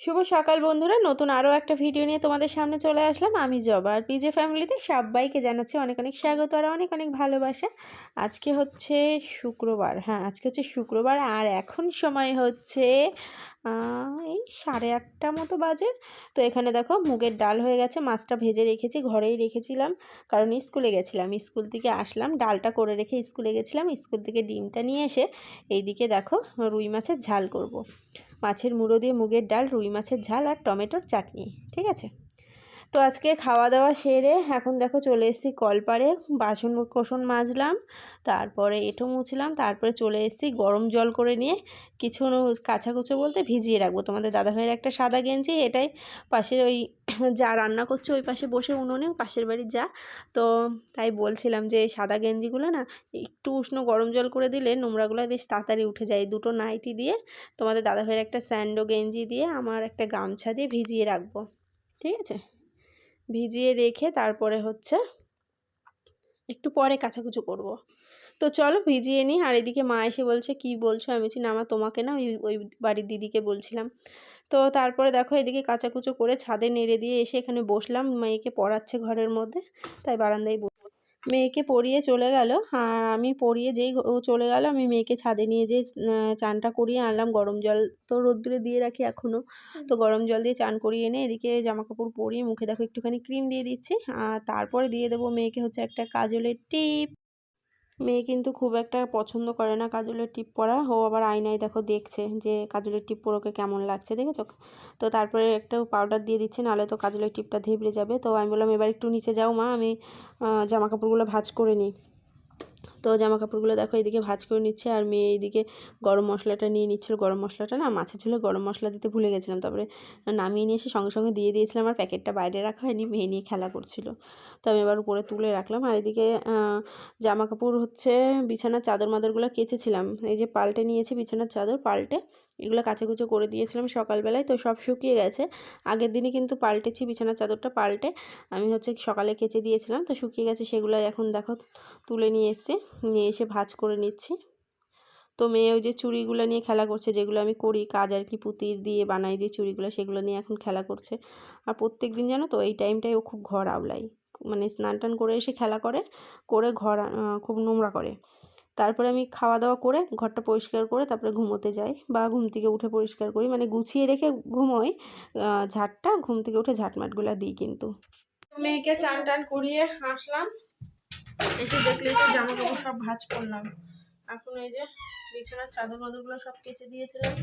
শুভ সকাল বন্ধুরা। নতুন আরও একটা ভিডিও নিয়ে তোমাদের সামনে চলে আসলাম। আমি জবা আর পিজে ফ্যামিলিতে সবাইকে জানাচ্ছি অনেক অনেক স্বাগত আর অনেক অনেক ভালোবাসা। আজকে হচ্ছে শুক্রবার। হ্যাঁ আজকে হচ্ছে শুক্রবার আর এখন সময় হচ্ছে এই সাড়ে আটটা মতো বাজে। তো এখানে দেখো মুগের ডাল হয়ে গেছে, মাছটা ভেজে রেখেছি, ঘরেই রেখেছিলাম। কারণ স্কুলে গেছিলাম, স্কুল থেকে আসলাম, ডালটা করে রেখে স্কুলে গেছিলাম। স্কুল থেকে ডিমটা নিয়ে এসে এইদিকে দেখো রুই মাছের ঝাল করব। মাছের মুড়ো দিয়ে মুগের ডাল রুই মাছের ঝাল আর টমেটোর চাটনি ঠিক আছে? তো আজকে খাওয়া দাওয়া সেরে এখন দেখো চলে এসেছি কলপারে। বাসন কোসন মাজলাম, তারপরে এঁটো মুছলাম, তারপরে চলে এসেছি গরম জল করে নিয়ে কিছু কাঁচা কুচো বলতে ভিজিয়ে রাখব। তোমাদের দাদাভাইয়ের একটা সাদা গেঞ্জি, এটাই পাশের ওই যা রান্না করছে ওই পাশে বসে উনুনে, পাশের বাড়ির যা। তো তাই বলছিলাম যে সাদা গেঞ্জিগুলো না একটু উষ্ণ গরম জল করে দিলে নোংরাগুলো বেশ তাড়াতাড়ি উঠে যায়। দুটো নাইটি দিয়ে তোমাদের দাদাভাইয়ের একটা স্যান্ডো গেঞ্জি দিয়ে আমার একটা গামছা দিয়ে ভিজিয়ে রাখব। ঠিক আছে? ভিজিয়ে রেখে তারপরে হচ্ছে একটু পরে কাচাকুচো করব। তো চলো ভিজিয়ে নিই। আর এদিকে মা এসে বলছে, কি বলছো? আমি বলছি, না আমার তোমাকে না ওই ওই বাড়ির দিদিকে বলছিলাম। তো তারপরে দেখো এদিকে কাচাকুচো করে ছাদে নেড়ে দিয়ে এসে এখানে বসলাম। মেয়েকে পড়াচ্ছে ঘরের মধ্যে, তাই বারান্দায় মেয়েকে পরিয়ে চলে গেল। আর আমি পরিয়ে যেই চলে গেল আমি মেয়েকে ছাদে নিয়ে যেয়ে চানটা করিয়ে আনলাম। গরম জল তো রোদ্দুরে দিয়ে রাখি এখনও তো গরম জল দিয়ে চান করিয়ে এনে এদিকে জামা কাপড় পরিয়ে মুখে দেখো একটুখানি ক্রিম দিয়ে দিচ্ছি। আর তারপরে দিয়ে দেবো মেয়েকে হচ্ছে একটা কাজলের টিপ। মেয়ে কিন্তু খুব একটা পছন্দ করে না কাজলের টিপ পরা। ও আবার আয়নায় দেখো দেখছে যে কাজলের টিপ পরোকে কেমন লাগছে, দেখেছ? তো তারপরে একটা পাউডার দিয়ে দিচ্ছে, নাহলে তো কাজলের টিপটা ধেবড়ে যাবে। তো আমি বললাম, এবার একটু নিচে যাও মা, আমি জামা কাপড়গুলো ভাঁজ করে নিই। জামা কাপড়গুলো দেখো এদিকে ভাজ করে নিচ্ছে আর মেয়ে এইদিকে গরম মশলাটা নিয়ে নিচ্ছিল। গরম মশলাটা না মাছের ঝোলে গরম মশলা দিতে ভুলে গেছিলাম। তারপরে নামিয়ে নিয়ে এসে সঙ্গে সঙ্গে দিয়ে দিয়েছিলাম আর প্যাকেটটা বাইরে রাখা হয়নি, মেয়ে নিয়ে খেলা করছিল। তো আমি এবার উপরে তুলে রাখলাম আর এদিকে জামা কাপড় হচ্ছে বিছানার চাদর মাদরগুলো কেচেছিলাম। এই যে পাল্টে নিয়েছি বিছানার চাদর পাল্টে, এগুলো কাচাকুচো করে দিয়েছিলাম সকালবেলায়। তো সব শুকিয়ে গেছে। আগের দিনে কিন্তু পাল্টেছি বিছানার চাদরটা পাল্টে। আমি হচ্ছে সকালে কেচে দিয়েছিলাম, তো শুকিয়ে গেছে সেগুলো এখন দেখো তুলে নিয়ে এসেছি। নিয়ে এসে ভাজ করে নিচ্ছি। তো মেয়ে ওই যে চুড়িগুলো নিয়ে খেলা করছে, যেগুলো আমি করি, কাজ আর কি পুতির দিয়ে বানাই যে চুড়িগুলো, সেগুলো নিয়ে এখন খেলা করছে। আর প্রত্যেক দিন জানো তো, এই টাইমটায় ও খুব ঘর আওলাই মানে স্নান টান করে এসে খেলা করে করে ঘর খুব নোংরা করে। তারপরে আমি খাওয়া দাওয়া করে ঘরটা পরিষ্কার করে তারপরে ঘুমোতে যাই বা ঘুম থেকে উঠে পরিষ্কার করি। মানে গুছিয়ে রেখে ঘুমোই ঝাড়টা ঘুম থেকে উঠে ঝাঁটমাটগুলো দিই কিন্তু। মেয়েকে চান টান করিয়ে আসলাম। এসে দেখলেই তো জামা কাপড় সব ভাঁজ করলাম। এখন এই যে বিছানার চাদর মাদরগুলো সব কেচে দিয়েছিলাম।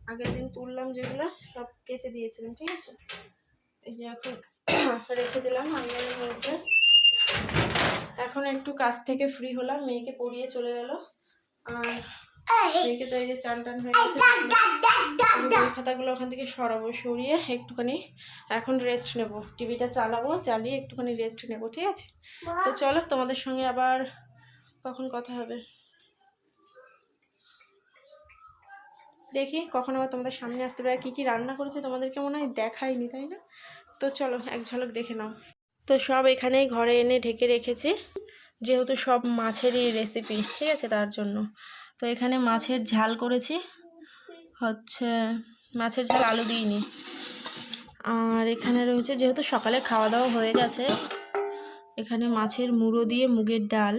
আগের দিন তুললাম যেগুলো সব কেচে দিয়েছিলাম ঠিক আছে? এই যে এখন রেখে দিলাম আলমারির মধ্যে। এখন একটু কাজ থেকে ফ্রি হলাম মেয়েকে পড়িয়ে চলে গেল। আর মেয়েকে তো এই যে চান টান হয়ে গেছে। খাতাগুলো ওখান থেকে সরাবো সরিয়ে একটুখানি এখন রেস্ট নেব। টিভিটা চালাবো চালিয়ে একটুখানি রেস্ট নেব ঠিক আছে? তো চলো তোমাদের সঙ্গে আবার কখন কথা হবে। দেখি কখন আবার তোমাদের সামনে আসতে পারে কী কী রান্না করেছে তোমাদেরকে মনে হয় দেখাইনি তাই না? তো চলো এক ঝলক দেখে নাও। তো সব এখানেই ঘরে এনে ঢেকে রেখেছি যেহেতু সব মাছেরই রেসিপি ঠিক আছে? তার জন্য। তো এখানে মাছের ঝাল করেছি হচ্ছে মাছের ঝাল আলু দিইনি। আর এখানে রয়েছে, যেহেতু সকালে খাওয়া দাওয়া হয়ে গেছে, এখানে মাছের মুড়ো দিয়ে মুগের ডাল।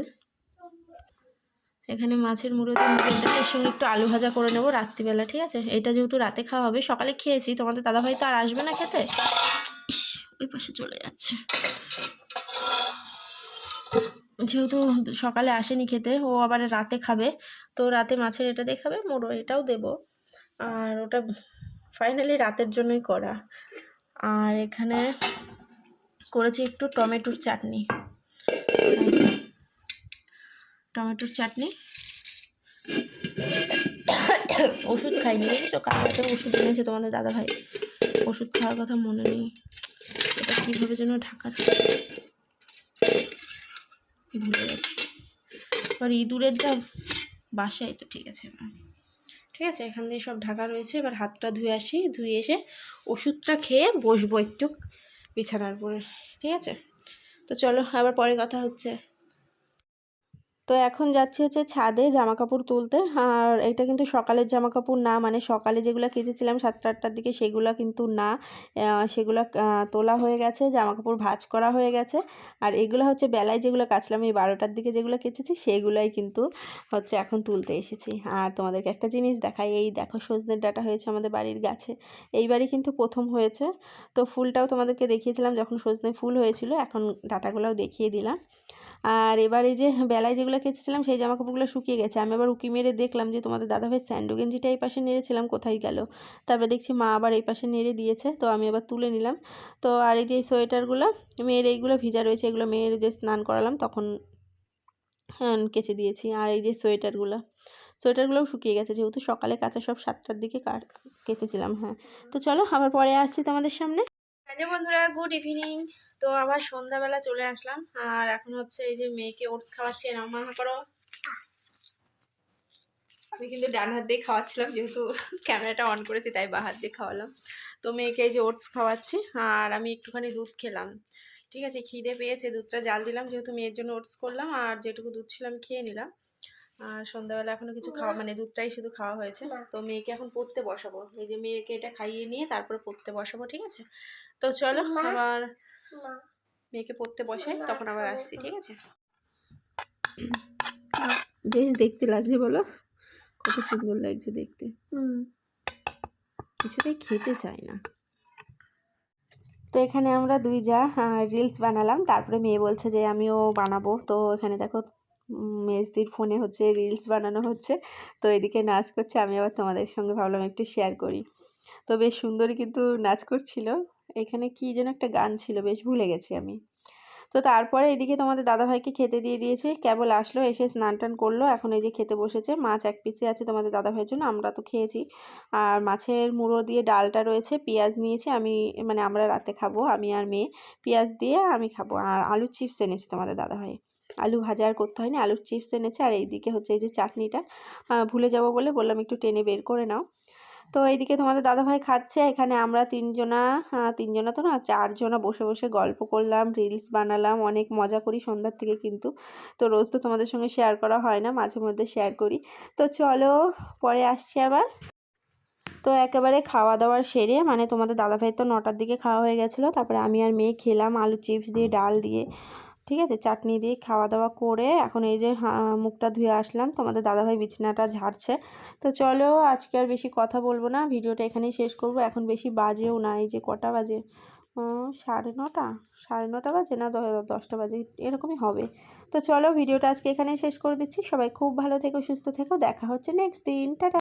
এখানে মাছের মুড়ো দিয়ে মুগের ডাল, এর সঙ্গে একটু আলু ভাজা করে নেব রাত্রিবেলা, ঠিক আছে? এটা যেহেতু রাতে খাওয়া হবে, সকালে খেয়েছি, তোমাদের দাদাভাই তো আর আসবে না খেতে? ওই পাশে চলে যাচ্ছে। যেহেতু সকালে আসেনি খেতে, ও আবার রাতে খাবে, তো রাতে মাছের এটা দেখাবে মোড়ো এটাও দেব। আর ওটা ফাইনালি রাতের জন্যই করা। আর এখানে করেছি একটু টমেটোর চাটনি। টমেটোর চাটনি। ওষুধ খাইনি তো কালকে ওষুধ এনেছে তোমাদের দাদা ভাই ওষুধ খাওয়ার কথা মনে নেই। এটা কীভাবে যেন ঢাকা ভুলে গেছি। এবার ইঁদুরের যা বাসায় তো ঠিক আছে। ঠিক আছে? এখান দিয়ে সব ঢাকা রয়েছে। এবার হাতটা ধুয়ে আসি। ধুয়ে এসে ওষুধটা খেয়ে বসবো একটু বিছানার পরে ঠিক আছে? তো চলো, আবার পরে কথা হচ্ছে। তো এখন যাচ্ছি হচ্ছে ছাদে জামা কাপড় তুলতে। আর এটা কিন্তু সকালের জামা কাপড় না মানে সকালে যেগুলো কেচেছিলাম সাতটা আটটার দিকে সেগুলো কিন্তু না। সেগুলো তোলা হয়ে গেছে জামা কাপড় ভাজ করা হয়ে গেছে। আর এগুলো হচ্ছে বেলায় যেগুলো কাচলাম, এই বারোটার দিকে যেগুলো কেচেছি সেগুলোই কিন্তু হচ্ছে এখন তুলতে এসেছি। আর তোমাদেরকে একটা জিনিস দেখাই, এই দেখো সজনের ডাটা হয়েছে আমাদের বাড়ির গাছে। এইবারই কিন্তু প্রথম হয়েছে। তো ফুলটাও তোমাদেরকে দেখিয়েছিলাম যখন সজনে ফুল হয়েছিল, এখন ডাটাগুলোও দেখিয়ে দিলাম। আর এবার এই যে বেলায় যেগুলো কেচেছিলাম, সেই জামা কাপড়গুলো শুকিয়ে গেছে। আমি আবার উকি মেরে দেখলাম যে, তোমাদের দাদাভাই স্যান্ডো গেঞ্জিটা এই পাশে নেড়েছিলাম, কোথায় গেল? তারপরে দেখছি মা আবার এই পাশে নেড়ে দিয়েছে, তো আমি আবার তুলে নিলাম। তো আর এই যে সোয়েটারগুলো, মেয়ের এইগুলো ভিজা রয়েছে, এগুলো মেয়ের যে স্নান করালাম, তখন হ্যাঁ কেচে দিয়েছি। আর এই যে সোয়েটারগুলো, সোয়েটারগুলোও শুকিয়ে গেছে, যেহেতু সকালে কাঁচা সব সাতটার দিকে কাট কেচেছিলাম হ্যাঁ। তো চলো, আবার পরে আসছি তোমাদের সামনে। বন্ধুরা, গুড ইভিনিং। তো আবার সন্ধ্যাবেলা চলে আসলাম। আর এখন হচ্ছে এই যে মেয়েকে ওটস খাওয়াচ্ছি মনে করো আমি কিন্তু ডান হাত দিয়ে খাওয়াচ্ছিলাম যেহেতু ক্যামেরাটা অন করেছি তাই বা হাত দিয়ে খাওয়ালাম। তো মেয়েকে এই যে ওটস খাওয়াচ্ছি আর আমি একটুখানি দুধ খেলাম। ঠিক আছে খিদে পেয়েছে দুধটা জাল দিলাম যেহেতু মেয়ের জন্য ওটস করলাম আর যেটুকু দুধ ছিল আমি খেয়ে নিলাম। আর সন্ধ্যাবেলা এখনও কিছু খাওয়া মানে দুধটাই শুধু খাওয়া হয়েছে। তো মেয়েকে এখন পড়তে বসাবো। এই যে মেয়েকে এটা খাইয়ে নিয়ে তারপরে পড়তে বসাবো ঠিক আছে? তো চলো আবার মেয়েকে পড়তে বসাই তখন আবার আসছি ঠিক আছে? বেশ দেখতে লাগছে বলো? কত সুন্দর লাগছে দেখতে। কিছুতেই খেতে চাই না। তো এখানে আমরা দুই যা রিলস বানালাম। তারপরে মেয়ে বলছে যে আমিও বানাবো। তো এখানে দেখো মেজদির ফোনে হচ্ছে রিলস বানানো হচ্ছে। তো এদিকে নাচ করছে আমি আবার তোমাদের সঙ্গে ভাবলাম একটু শেয়ার করি। তো বেশ সুন্দরই কিন্তু নাচ করছিল। এখানে কি যেন একটা গান ছিল, বেশ ভুলে গেছি আমি। তো তারপরে এদিকে তোমাদের দাদাভাইকে খেতে দিয়ে দিয়েছি। কেবল আসলো, এসে স্নান টান করল। এখন এই যে খেতে বসেছে, মাছ এক পিসে আছে তোমাদের দাদাভাইয়ের জন্য, আমরা তো খেয়েছি। আর মাছের মুড়ো দিয়ে ডালটা রয়েছে, পেঁয়াজ নিয়েছি, আমি মানে আমরা রাতে খাব, আমি আর মেয়ে। পেঁয়াজ দিয়ে আমি খাব। আর আলু চিপস এনেছি তোমাদের দাদাভাই। আলু ভাজা আর করতে হয়নি, আলুর চিপস এনেছে। আর এইদিকে হচ্ছে এই যে চাটনিটা ভুলে যাব বলে বললাম, একটু টেনে বের করে নাও। তো এইদিকে তোমাদের দাদাভাই খাচ্ছে, এখানে আমরা তিনজনা তিনজনা তো না, চারজনা বসে বসে গল্প করলাম রিলস বানালাম, অনেক মজা করি সন্ধ্যার থেকে কিন্তু। তো রোজ তো তোমাদের সঙ্গে শেয়ার করা হয় না, মাঝে মধ্যে শেয়ার করি। তো চলো, পরে আসছি আবার। তো একেবারে খাওয়া দাওয়ার সেরে মানে তোমাদের দাদাভাই তো নটার দিকে খাওয়া হয়ে গেছিল, তারপরে আমি আর মেয়ে খেলাম, আলু চিপস দিয়ে, ডাল দিয়ে। ঠিক আছে? চাটনি দিয়ে খাওয়া দাওয়া করে এখন এই যে মুখটা ধুয়ে আসলাম। তোমাদের দাদাভাই বিছানাটা ঝাড়ছে। তো চলো আজকে আর বেশি কথা বলব না। ভিডিওটা এখানেই শেষ করব। এখন বেশি বাজেও না। এই যে কটা বাজে? সাড়ে নটা? সাড়ে নটা বাজে না দশটা বাজে? এরকমই হবে। তো চলো ভিডিওটা আজকে এখানেই শেষ করে দিচ্ছি। সবাই খুব ভালো থেকো, সুস্থ থেকো। দেখা হচ্ছে নেক্সট দিন। টাটা।